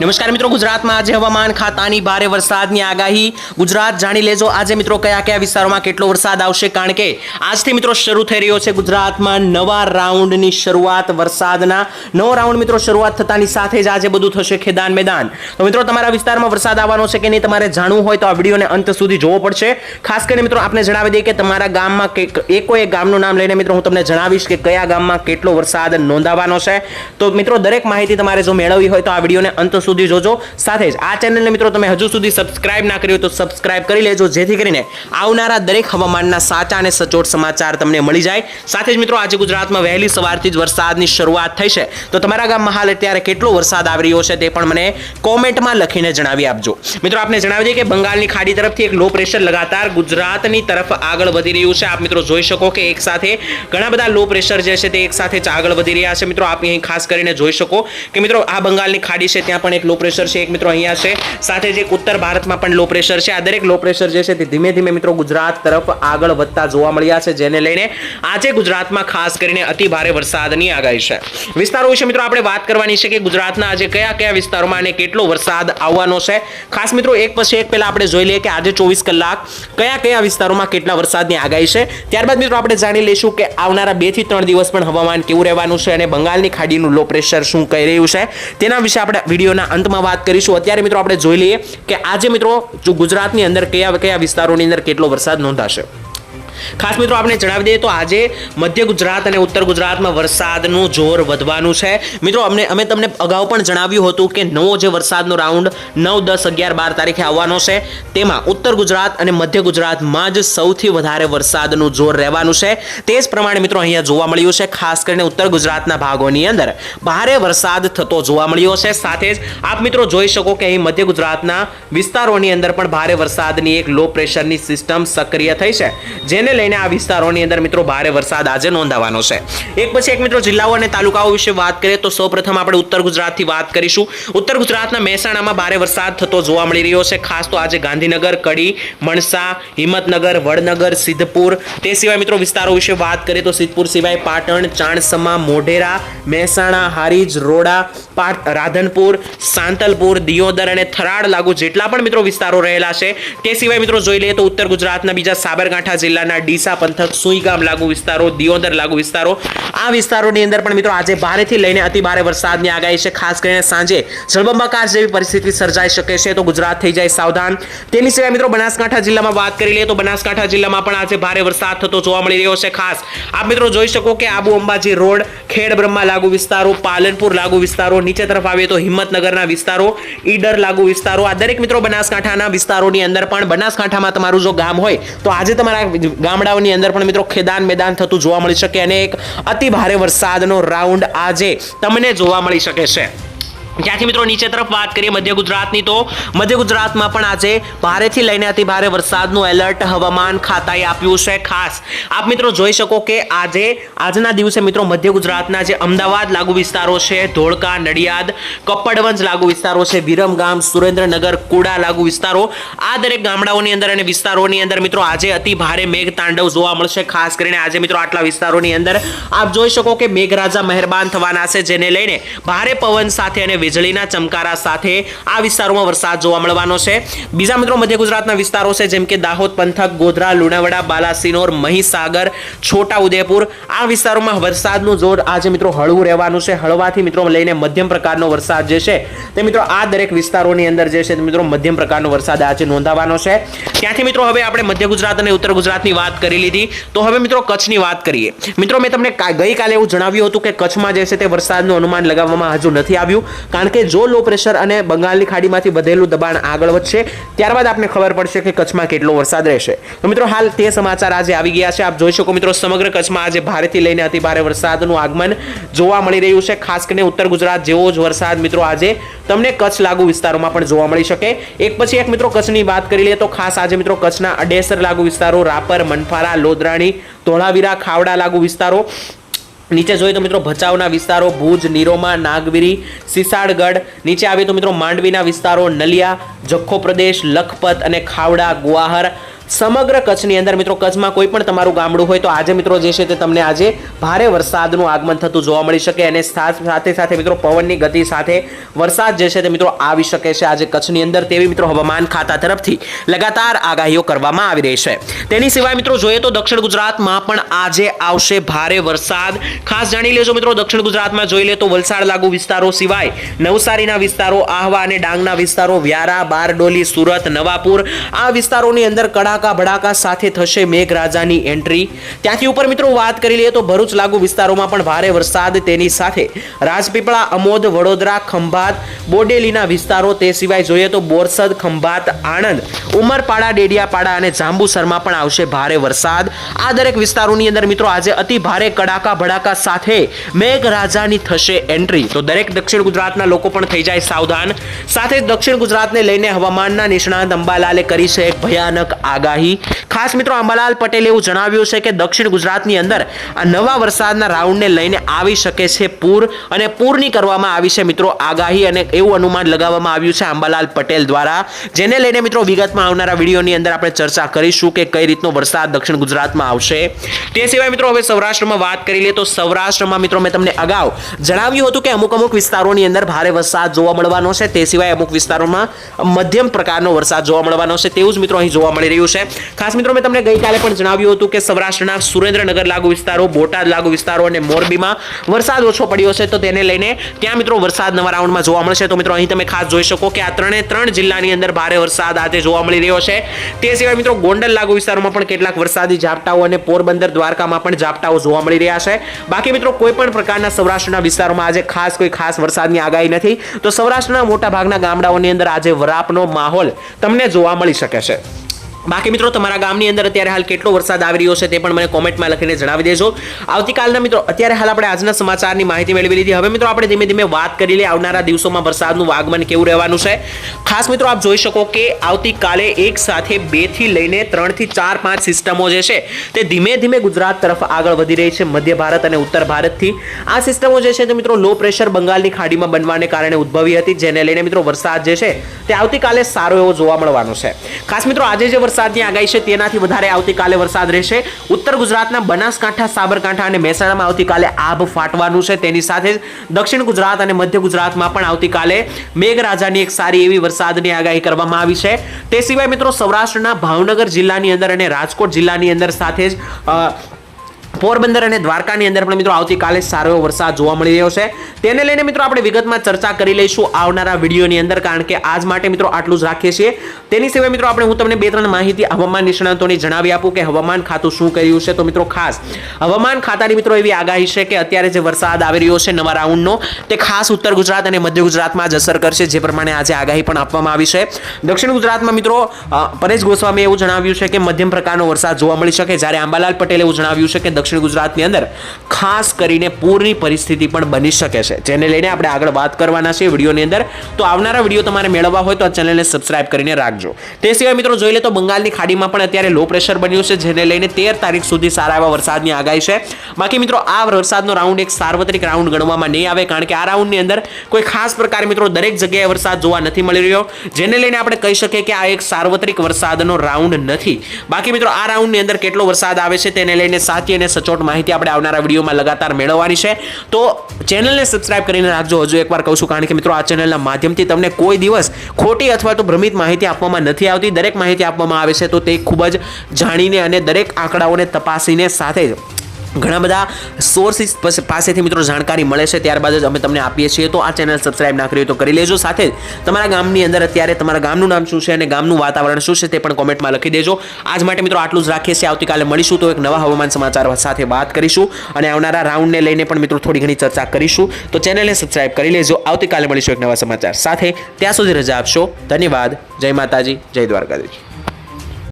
નમસ્કાર મિત્રો, ગુજરાતમાં આજે હવામાન ખાતાની ભારે વરસાદની આગાહી. ગુજરાત જાણી લેજો, આજે મિત્રો કયા કયા વિસ્તારોમાં કેટલો વરસાદ આવશે? કારણ કે આજથી મિત્રો શરૂ થઈ રહ્યો છે ગુજરાતમાં નવા રાઉન્ડની શરૂઆત વરસાદના. નવો રાઉન્ડ મિત્રો શરૂઆત થતાની સાથે જ આજે બધું થશે ખેદાન મેદાન. તો મિત્રો, તમારા વિસ્તારમાં વરસાદ આવવાનો છે કે નહીં તમારે જાણવું હોય તો આ વિડીયોને અંત સુધી જોવો પડશે. ખાસ કરીને મિત્રો આપણે જણાવી દઈએ કે તમારા ગામમાં એકો એક ગામનું નામ લઈને મિત્રો હું તમને જણાવીશ કે કયા ગામમાં કેટલો વરસાદ નોંધાવાનો છે. તો મિત્રો, દરેક માહિતી તમારે જો મેળવવી હોય તો આ વિડીયોને અંત સુધી જોજો. સાથે જ આ ચેનલને મિત્રો તમે હજુ સુધી સબસ્ક્રાઇબ ના કર્યું તો સબસ્ક્રાઇબ કરી લેજો, જેથી કરીને આવનારા દરેક હવામાનના સાચા અને સચોટ સમાચાર તમને મળી જાય. સાથે જ મિત્રો આજે ગુજરાતમાં વહેલી સવારથી જ વરસાદની શરૂઆત થઈ છે. તો તમારા ગામમાં હાલ અત્યારે કેટલો વરસાદ આવી રહ્યો છે તે પણ મને કોમેન્ટમાં લખીને જણાવી આપજો. મિત્રો આપને જણાવી દઈએ કે બંગાળની ખાડી તરફથી એક લો પ્રેશર લગાતાર ગુજરાતની તરફ આગળ વધી રહ્યું છે. આપ મિત્રો જોઈ શકો કે એક સાથે ઘણા બધા લો પ્રેશર જે છે તે એક સાથે આગળ વધી રહ્યા છે. મિત્રો આપ અહીં ખાસ કરીને જોઈ શકો કે મિત્રો આ બંગાળની ખાડી છે ત્યાં પણ એક લો પ્રેશર છે, એક મિત્રો અહીંયા છે. સાથે જ એક ઉત્તર ભારતમાં પણ લો પ્રેશર છે. આ દરેક લો પ્રેશર જે છે તે ધીમે ધીમે મિત્રો ગુજરાત તરફ આગળ વધતા જોવા મળ્યા છે, જેને લઈને આજે ગુજરાતમાં ખાસ કરીને અતિ ભારે વરસાદની આગાહી છે. વિસ્તારો વિશે મિત્રો આપણે વાત કરવાની છે કે ગુજરાતના આજે કયા કયા વિસ્તારોમાં અને કેટલો વરસાદ આવવાનો છે. ખાસ મિત્રો એક પછી એક પહેલાં આપણે જોઈ લઈએ કે આજે ચોવીસ કલાક કયા કયા વિસ્તારોમાં કેટલા વરસાદની આગાહી છે. ત્યારબાદ મિત્રો આપણે જાણી લઈશું કે આવનારા બેથી ત્રણ દિવસ પણ હવામાન કેવું રહેવાનું છે અને બંગાળની ખાડીનું લો પ્રેશર શું કહી રહ્યું છે. તેના વિશે આપણે વિડીયોના અંતમાં વાત કરીશું. અત્યારે મિત્રો આપણે જોઈ લઈએ કે આજે મિત્રો ગુજરાતની અંદર કયા કયા વિસ્તારોની અંદર કેટલો વરસાદ નોંધાશે. ખાસ મિત્રો આપણે જણાવી દઈએ તો આજે મધ્ય ગુજરાત અને ઉત્તર ગુજરાતમાં વરસાદનું જોર વધવાનું છે. મિત્રો, અમને અમે તમને અગાઉ પણ જણાવ્યું હતું કે નવો જે વરસાદનો રાઉન્ડ નવ, દસ, અગિયાર, બાર તારીખે આવવાનો છે, તેમાં ઉત્તર ગુજરાત અને મધ્ય ગુજરાતમાં જ સૌથી વધારે વરસાદનું જોર રહેવાનું છે. તે જ પ્રમાણે મિત્રો અહીંયા જોવા મળ્યું છે, ખાસ કરીને ઉત્તર ગુજરાતના ભાગોની અંદર. ભારે વરસાદ થતો જોવા મળ્યો છે. સાથે જ આપ મિત્રો જોઈ શકો કે અહીં મધ્ય ગુજરાતના વિસ્તારોની અંદર પણ ભારે વરસાદની એક લો પ્રેશરની સિસ્ટમ સક્રિય થઈ છે. જેને લઈને આ વિસ્તારોની અંદર મિત્રો ભારે વરસાદ આજે નોંધાવાનો છે. એક પછી એક મિત્રો જિલ્લાઓ અને તાલુકાઓ વિશે વાત કરીએ તો સૌપ્રથમ આપણે ઉત્તર ગુજરાતથી વાત કરીશું. ઉત્તર ગુજરાતના મહેસાણામાં ભારે વરસાદ થતો જોવા મળી રહ્યો છે. ખાસ તો આજે ગાંધીનગર, કડી, મણસા, હિંમતનગર, વડનગર, સિદ્ધપુર. તે સિવાય મિત્રો વિસ્તારો વિશે વાત કરીએ તો સિદ્ધપુર સિવાય પાટણ, ચાણસમા, મોઢેરા, મહેસાણા, હારીજ, રોડા રાધનપુર, સાંતલપુર, દિયોદર અને થરાડ લાગુ જેટલા પણ મિત્રો વિસ્તારો રહેલા છે. તે સિવાય મિત્રો જોઈ લઈએ તો ઉત્તર ગુજરાતના બીજા સાબરકાંઠા જિલ્લાના ડીસા પંથક સુઈગામ લાગુ વિસ્તારો, દિયોદર લાગુ વિસ્તારો. આ વિસ્તારોની અંદર પણ મિત્રો આજે ભારેથી લઈને અતિ ભારે વરસાદની આગાહી છે. ખાસ કરીને સાંજે જળબંબાકાર જેવી પરિસ્થિતિ સર્જાઈ શકે છે તો ગુજરાત થઈ જાય સાવધાન. તેની સિવાય મિત્રો બનાસકાંઠા જિલ્લામાં વાત કરી લઈએ તો બનાસકાંઠા જિલ્લામાં પણ આજે ભારે વરસાદ થતો જોવા મળી રહ્યો છે ખાસ. આપ મિત્રો જોઈ શકો કે આબુ અંબાજી રોડ, ખેડ બ્રહ્મા લાગુ વિસ્તારો, પાલનપુર લાગુ વિસ્તારો, નીચે તરફ આવીએ તો હિંમતનગરના વિસ્તારો, ઈડર લાગુ વિસ્તારો. આ દરેક મિત્રો બનાસકાંઠાના વિસ્તારોની અંદર પણ બનાસકાંઠામાં તમારું જો ગામ હોય તો આજે તમારા ગામડાઓની અંદર પણ મિત્રો ખેદાન મેદાન થતું જોવા મળી શકે અને એક અતિ ભારે વરસાદનો રાઉન્ડ આજે તમને જોવા મળી શકે છે. ત્યાંથી મિત્રો નીચે તરફ વાત કરીએ મધ્ય ગુજરાતની તો મધ્ય ગુજરાતમાં પણ આજે ભારેથી લઈને અતિ ભારે વરસાદનું એલર્ટ હવામાન ખાતાએ આપ્યું છે ખાસ. આપ મિત્રો જોઈ શકો કે આજે, આજના દિવસે મિત્રો મધ્ય ગુજરાતના જે અમદાવાદ લાગુ વિસ્તારો છે, ધોળકા, નડિયાદ કપડવંજ લાગુ વિસ્તારો છે, વિરમગામ, સુરેન્દ્રનગર, કુડા લાગુ વિસ્તારો, આ દરેક ગામડાઓની અંદર અને વિસ્તારોની અંદર મિત્રો આજે અતિ ભારે મેઘ તાંડવ જોવા મળશે. ખાસ કરીને આજે મિત્રો આટલા વિસ્તારોની અંદર આપ જોઈ શકો કે મેઘરાજા મહેરબાન થવાના છે, જેને લઈને ભારે પવન સાથે અને વીજળીના ચમકારા સાથે આ વિસ્તારોમાં વરસાદ જોવા મળવાનો છે. બીજા મિત્રો, મધ્ય ગુજરાતના વિસ્તારો છે, જેમ કે દાહોદ, પંથક, ગોધરા, લુણાવાડા, બાલાસિનોર, મહીસાગર છોટા ઉદેપુર આ વિસ્તારોમાં વરસાદનું જોર આજે મિત્રો હળવું રહેવાનું છે. હળવાથી મિત્રો લઈને મધ્યમ પ્રકારનો વરસાદ જે છે, તે મિત્રો આ દરેક વિસ્તારોની અંદર જે છે મિત્રો મધ્યમ પ્રકારનો વરસાદ આજે નોંધાવાનો છે. ત્યાંથી મિત્રો હવે આપણે મધ્ય ગુજરાત અને ઉત્તર ગુજરાતની વાત કરી લીધી. તો હવે મિત્રો કચ્છની વાત કરીએ. મિત્રો, મેં તમને ગઈકાલે એવું જણાવ્યું હતું કે કચ્છમાં જે છે, તે વરસાદનું અનુમાન લગાવવામાં હજુ નથી આવ્યું. કારણ કે જો લો પ્રેશર અને બંગાળની ખાડીમાંથી વધેલું દબાણ આગળ વધશે, ત્યારબાદ આપને ખબર પડશે કે કચ્છમાં કેટલો વરસાદ રહેશે. તો મિત્રો હાલ તે સમાચાર આજે આવી ગયા છે. આપ જોઈ શકો મિત્રો સમગ્ર કચ્છમાં આજે ભારેથી લઈને અતિ ભારે વરસાદનું આગમન જોવા મળી રહ્યું છે. ખાસ કરીને ઉત્તર ગુજરાત જેવો જ વરસાદ મિત્રો આજે તમને કચ્છ લાગુ વિસ્તારોમાં પણ જોવા મળી શકે. એક પછી એક મિત્રો કચ્છની વાત કરી લઈએ તો ખાસ આજે મિત્રો કચ્છના અડેસર લાગુ વિસ્તારો, રાપર, મનફારા, લોદરાણી, ધોળાવીરા, ખાવડા લાગુ વિસ્તારો નીચે જોઈએ તો મિત્રો ભચાઉના વિસ્તારો, ભુજ, નિરોમા, નાગવીરી, સિસાડગઢ, નીચે આવીએ તો મિત્રો માંડવીના વિસ્તારો, નલિયા, જખો પ્રદેશ, લખપત અને ખાવડા, ગુવાહર. સમગ્ર કચ્છની અંદર મિત્રો, કચ્છમાં કોઈ પણ તમારું ગામડું હોય તો આજે મિત્રો જે છે તે તમને આજે ભારે વરસાદનું આગમન થતું જોવા મળી શકે અને સાથ- સાથે મિત્રો પવનની ગતિ સાથે વરસાદ જે છે તે મિત્રો આવી શકે છે આજે કચ્છની અંદર તેવી મિત્રો હવામાન ખાતા તરફથી લગાતાર આગાહીઓ કરવામાં આવી રહી છે. તેની સિવાય મિત્રો જોઈએ તો દક્ષિણ ગુજરાતમાં પણ આજે આવશે ભારે વરસાદ. ખાસ જાણી લેજો મિત્રો, દક્ષિણ ગુજરાતમાં જોઈ લે તો વલસાડ લાગુ વિસ્તારો સિવાય નવસારીના વિસ્તારો આહવા અને ડાંગના વિસ્તારો વ્યારા, બારડોલી, સુરત, નવાપુર આ વિસ્તારોની અંદર કડાકા ભડાકા સાથે થશે મેઘરાજાની એન્ટ્રી. ત્યાંથી ઉપર મિત્રો વાત કરી લઈએ તો ભરૂચ લાગુ વિસ્તારોમાં પણ ભારે વરસાદ તેની સાથે. રાજપીપળા, અમોદ, વડોદરા, ખંભાત, બોડેલીના વિસ્તારો તે સિવાય જોઈએ તો બોરસદ, ખંભાત, આણંદ, ઉમરપાડા, ડેડિયાપાડા અને જાંબુસરમાં પણ આવશે ભારે વરસાદ. આ દરેક વિસ્તારોની અંદર મિત્રો આજે અતિ ભારે કડાકા ભડાકા સાથે મેઘરાજાની થશે એન્ટ્રી. તો દરેક દક્ષિણ ગુજરાતના લોકો પણ થઈ જાય સાવધાન. સાથે દક્ષિણ ગુજરાતને લઈને હવામાનના નિષ્ણાંત અંબાલાલે કરી છે એક ભયાનક આગાહી. ખાસ મિત્રો, અંબાલાલ પટેલે એવું જણાવ્યું છે કે દક્ષિણ ગુજરાતની અંદર આ નવા વરસાદના રાઉન્ડને લઈને આવી શકે છે પૂર અને પૂરની કરવામાં આવી છે મિત્રો આગાહી અને એવું અનુમાન લગાવવામાં આવ્યું છે અંબાલાલ પટેલ દ્વારા, જેને લઈને મિત્રો વિગતમાં આવનારા વિડીયોની અંદર આપણે ચર્ચા કરીશું કે કઈ રીતનો વરસાદ દક્ષિણ ગુજરાતમાં આવશે. તે સિવાય મિત્રો, હવે સૌરાષ્ટ્રમાં વાત કરી લઈએ તો સૌરાષ્ટ્રમાં મિત્રો મેં તમને અગાઉ જણાવ્યું હતું કે અમુક અમુક વિસ્તારોની અંદર ભારે વરસાદ જોવા મળવાનો છે. તે સિવાય અમુક વિસ્તારોમાં મધ્યમ પ્રકારનો વરસાદ જોવા મળવાનો છે. તેવું જ મિત્રો અહીં જોવા મળી રહ્યું છે. ખાસ મિત્રો, મેં તમને ગઈકાલે પણ જણાવ્યું હતું કે સૌરાષ્ટ્રના સુરેન્દ્રનગર લાગુ વિસ્તારો, બોટાદ લાગુ વિસ્તારો અને મોરબીમાં વરસાદ ઓછો પડ્યો છે. તો તેને લઈને ત્યાં મિત્રો વરસાદ નવા રાઉન્ડમાં જોવા મળશે. તો મિત્રો, અહીં તમે ખાસ જોઈ શકો કે આ ત્રણે ત્રણ જિલ્લાની અંદર ભારે વરસાદ આજે જોવા મળી રહ્યો છે. તે સિવાય મિત્રો, ગોંડલ લાગુ વિસ્તારોમાં પણ કેટલાક વરસાદી ઝાપટાઓ અને પોરબંદર દ્વારકામાં પણ ઝાપટાઓ જોવા મળી રહ્યા છે. બાકી મિત્રો કોઈ પણ પ્રકારના સૌરાષ્ટ્રના વિસ્તારોમાં આજે ખાસ કોઈ ખાસ વરસાદની આગાહી નથી. તો સૌરાષ્ટ્રના મોટા ભાગના ગામડાઓની અંદર આજે વરાપનો માહોલ તમને જોવા મળી શકે છે. બાકી મિત્રો, તમારા ગામની અંદર અત્યારે હાલ કેટલો વરસાદ આવી રહ્યો છે તે પણ મને કોમેન્ટમાં લખીને જણાવી દેજો. આવતીકાલના મિત્રો, અત્યારે હાલ આપણે આજના સમાચારની માહિતી મેળવી લીધી. હવે મિત્રો, આપણે ધીમે ધીમે વાત કરી લઈએ આવનારા દિવસોમાં વરસાદનું આગમન કેવું રહેવાનું છે. ખાસ મિત્રો, આપ જોઈ શકો કે આવતીકાલે એક સાથે બેથી લઈને ત્રણથી ચાર પાંચ સિસ્ટમો જે છે તે ધીમે ધીમે ગુજરાત તરફ આગળ વધી રહી છે, મધ્ય ભારત અને ઉત્તર ભારતથી. આ સિસ્ટમો જે છે તે મિત્રો લો પ્રેશર બંગાળની ખાડીમાં બનવાને કારણે ઉદ્ભવી હતી, જેને લઈને મિત્રો વરસાદ જે છે તે આવતીકાલે સારો એવો જોવા મળવાનો છે. ખાસ મિત્રો, આજે જે વરસાદની આગાહી છે તેનાથી વધારે આવતીકાલે વરસાદ રહેશે. ઉત્તર ગુજરાતના બનાસકાંઠા, સાબરકાંઠા અને મહેસાણામાં આવતીકાલે આભ ફાટવાનું છે. તેની સાથે દક્ષિણ ગુજરાત અને મધ્ય ગુજરાતમાં પણ આવતીકાલે મેઘરાજાની એક સારી એવી વરસાદની આગાહી કરવામાં આવી છે. તે સિવાય મિત્રો સૌરાષ્ટ્રના ભાવનગર જિલ્લાની અંદર અને રાજકોટ જિલ્લાની અંદર સાથે જ પોરબંદર અને દ્વારકાની અંદર પણ મિત્રો આવતીકાલે સારો એવો વરસાદ જોવા મળી રહ્યો છે. તેને લઈને મિત્રો આપણે વિગતમાં ચર્ચા કરી લઈશું આવનારા વિડીયોની અંદર, કારણ કે આજ માટે મિત્રો આટલું જ રાખીએ છીએ. તેની સિવાય મિત્રો આપણે હું તમને બે ત્રણ માહિતી હવામાન નિષ્ણાતોની જણાવી આપું કે હવામાન ખાતું શું કર્યું છે. તો મિત્રો ખાસ, હવામાન ખાતાની મિત્રો એવી આગાહી છે કે અત્યારે જે વરસાદ આવી રહ્યો છે નવા રાઉન્ડનો, તે ખાસ ઉત્તર ગુજરાત અને મધ્ય ગુજરાતમાં જ અસર કરશે, જે પ્રમાણે આજે આગાહી પણ આપવામાં આવી છે. દક્ષિણ ગુજરાતમાં મિત્રો પરેશ ગોસ્વામીએ એવું જણાવ્યું છે કે મધ્યમ પ્રકારનો વરસાદ જોવા મળી શકે. જ્યારે આંબાલાલ પટેલે એવું જણાવ્યું છે કે દક્ષિણ ગુજરાતની અંદર ખાસ કરીને પૂરની પરિસ્થિતિ પણ બની શકે છે. જેને લઈને આપણે આગળ વાત કરવાના છે વિડીયોની અંદર. તો આવનારા વીડિયો તમારે મેળવવા હોય તો આ ચેનલને સબસ્ક્રાઇબ કરીને રાખજો. તે સિવાય મિત્રો જોઈ લે તો બંગાળની ખાડીમાં પણ અત્યારે લો પ્રેશર બન્યું છે, જેને લઈને તેર તારીખ સુધી સારા એવા વરસાદની આગાહી છે. બાકી મિત્રો આ વરસાદનો રાઉન્ડ એક સાર્વત્રિક રાઉન્ડ ગણવામાં નહીં આવે, કારણ કે આ રાઉન્ડની અંદર કોઈ ખાસ પ્રકારે મિત્રો દરેક જગ્યાએ વરસાદ જોવા નથી મળી રહ્યો. જેને લઈને આપણે કહી શકીએ કે આ એક સાર્વત્રિક વરસાદનો રાઉન્ડ નથી. બાકી મિત્રો આ રાઉન્ડની અંદર કેટલો વરસાદ આવે છે, તેને લઈને સાચી અને સચોટ માહિતી આપણે આવનારા વિડીયોમાં લગાતાર મેળવવાની છે. તો ચેનલને સબસ્ક્રાઇબ કરીને રાખજો. હજુ એકવાર કહું છું, કારણ કે મિત્રો આ ચેનલના માધ્યમથી તમને કોઈ દિવસ ખોટી અથવા તો ભ્રમિત માહિતી આપવામાં નથી આવતી. દરેક માહિતી આપવામાં આવે છે, તો તે ખૂબ જ જાણીને અને દરેક આંકડાઓને તપાસીને સાથે જ ઘણા બધા સોર્સિસ પાસેથી મિત્રો જાણકારી મળે છે. ત્યારબાદ જ અમે તમને આપીએ છીએ. તો આ ચેનલ સબસ્ક્રાઇબ ના કરી તો કરી લેજો. સાથે જ તમારા ગામની અંદર અત્યારે તમારા ગામનું નામ શું છે અને ગામનું વાતાવરણ શું છે તે પણ કોમેન્ટમાં લખી દેજો. આજ માટે મિત્રો આટલું જ રાખીએ છીએ. આવતીકાલે મળીશું તો એક નવા હવામાન સમાચાર સાથે વાત કરીશું અને આવનારા રાઉન્ડને લઈને પણ મિત્રો થોડી ઘણી ચર્ચા કરીશું. તો ચેનલને સબસ્ક્રાઇબ કરી લેજો. આવતીકાલે મળીશું એક નવા સમાચાર સાથે. ત્યાં સુધી રજા આપશો. ધન્યવાદ. જય માતાજી. જય દ્વારકાધીશ.